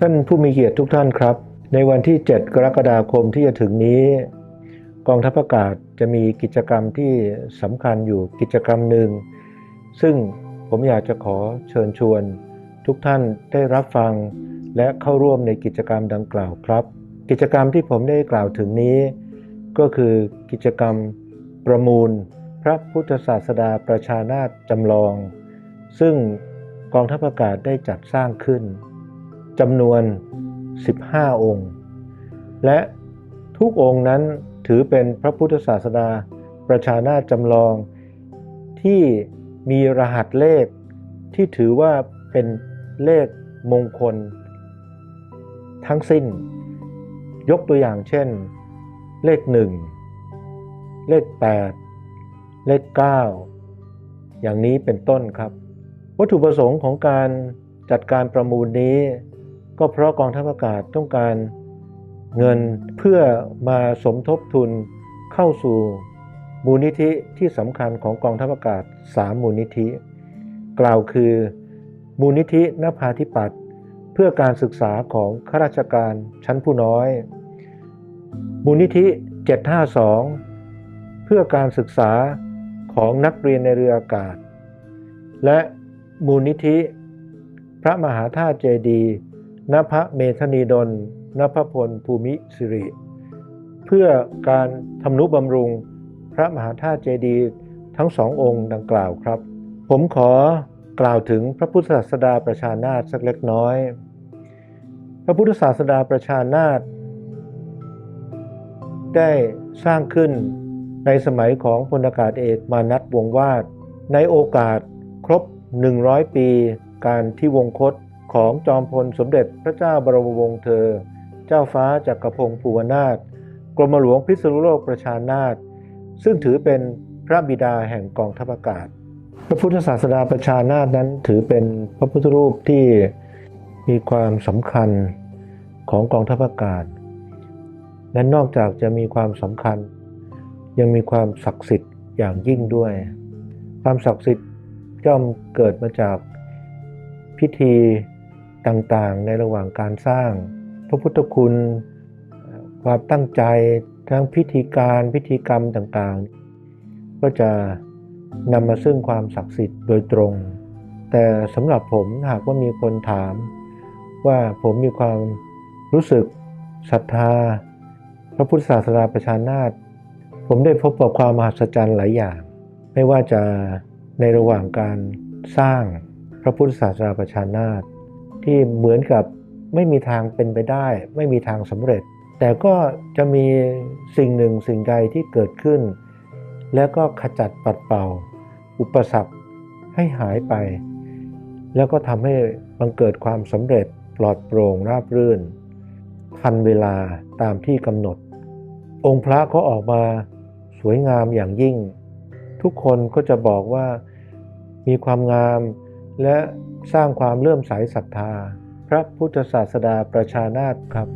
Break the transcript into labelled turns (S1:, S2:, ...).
S1: ท่านผู้มีเกียรติทุกท่านครับ ในวันที่ 7 กรกฎาคมที่จะถึงนี้ กองทัพอากาศจะมีกิจกรรมที่สำคัญอยู่กิจกรรมหนึ่ง ซึ่งผมอยากจะขอเชิญชวน ทุกท่านได้รับฟังและเข้าร่วมในกิจกรรมดังกล่าวครับ กิจกรรมที่ผมได้กล่าวถึงนี้ ก็คือกิจกรรมประมูล พระพุทธศาสดาประชานาถจำลอง ซึ่งกองทัพอากาศได้จัดสร้างขึ้น จำนวน 15 องค์ และทุกองค์นั้นถือเป็นพระพุทธศาสดาประชานาจำลอง ที่มีรหัสเลขที่ถือว่าเป็นเลขมงคล ทั้งสิ้น ยกตัวอย่างเช่น เลข 1 เลข 8 เลข 9 อย่างนี้เป็นต้นครับ วัตถุประสงค์ของการจัดการประมูลนี้ ก็เพราะกองทัพอากาศต้องการเงินเพื่อมาสมทบทุนเข้าสู่มูลนิธิที่สำคัญของกองทัพอากาศ 3 มูลนิธิ กล่าวคือ มูลนิธินภาธิปัตย์เพื่อการศึกษาของข้าราชการชั้นผู้น้อย มูลนิธิ 752 เพื่อการศึกษาของนักเรียนในเรืออากาศ และมูลนิธิ พระมหาธาตุเจดีย์ ณพระเมธนีดลณพพลภูมิสิริ เพื่อการทำนุบำรุงพระมหาธาตุเจดีย์ทั้งสององค์ดังกล่าวครับ ผมขอกล่าวถึงพระพุทธศาสดาประชานาถสักเล็กน้อย พระพุทธศาสดาประชานาถได้สร้างขึ้นในสมัยของพลอากาศเอกมานัทวงวาด ในโอกาสครบ 100 ปี การที่วงคต ของจอมพลสมเด็จพระเจ้าบรมวงศ์เธอ เจ้าฟ้าจักรพงศ์ภูวนาถกรมหลวงพิษณุโลกประชานาถซึ่งถือเป็นพระบิดาแห่งกองทัพอากาศ พระพุทธศาสดาประชานาถนั้นถือเป็นพระพุทธรูปที่มีความสำคัญของกองทัพอากาศ และนอกจากจะมีความสำคัญ ยังมีความศักดิ์สิทธิ์อย่างยิ่งด้วย ความศักดิ์สิทธิ์ย่อมเกิดมาจากพิธี ต่างๆ ในระหว่างการสร้าง พระพุทธคุณ ความตั้งใจทั้งพิธีการพิธีกรรมต่างๆ ก็จะนำมาซึ่งความศักดิ์สิทธิ์โดยตรง แต่สำหรับผมหากว่ามีคนถาม ว่าผมมีความรู้สึกศรัทธา พระพุทธศาสนาประชานาถผมได้พบกับความมหัศจรรย์หลายอย่าง ไม่ว่าจะในระหว่างการสร้างพระพุทธศาสนาประชานาถ ที่เหมือนกับไม่มีทางเป็นไปได้ ไม่มีทางสำเร็จ แต่ก็จะมีสิ่งหนึ่งสิ่งใดที่เกิดขึ้น แล้วก็ขจัดปัดเป่า อุปสรรคให้หายไป แล้วก็ทำให้บังเกิดความสำเร็จปลอดโปร่งราบรื่น ทันเวลาตามที่กำหนด องค์พระก็ออกมาสวยงามอย่างยิ่ง ทุกคนก็จะบอกว่ามีความงาม และสร้างความเลื่อมใสศรัทธา พระพุทธศาสดาประชานาถครับ